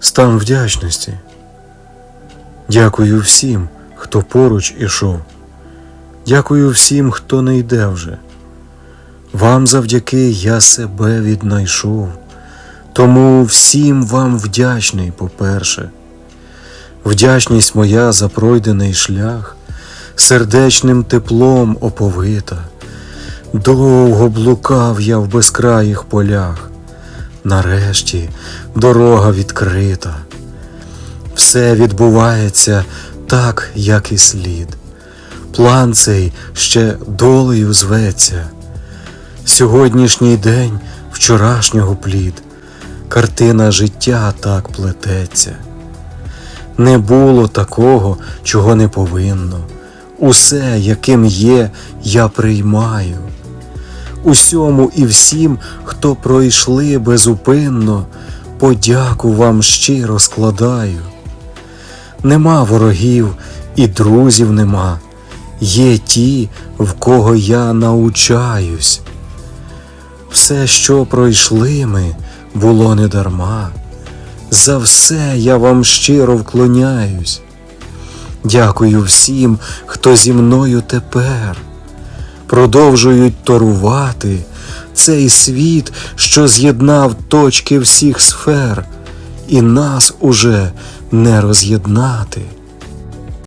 Стан вдячності. Дякую всім, хто поруч ішов. Дякую всім, хто не йде вже. Вам завдяки я себе віднайшов. Тому всім вам вдячний, по-перше. Вдячність моя за пройдений шлях, сердечним теплом оповита. Довго блукав я в безкраїх полях. Нарешті дорога відкрита. Все відбувається так, як і слід. План цей ще долею зветься. Сьогоднішній день вчорашнього плід, картина життя так плететься. Не було такого, чого не повинно. Усе, яким є, я приймаю. Усьому і всім, хто пройшли безупинно, подяку вам щиро складаю. Нема ворогів і друзів нема, є ті, в кого я научаюсь. Все, що пройшли ми, було не дарма. За все я вам щиро вклоняюсь. Дякую всім, хто зі мною тепер. Продовжують торувати цей світ, що з'єднав точки всіх сфер, і нас уже не роз'єднати.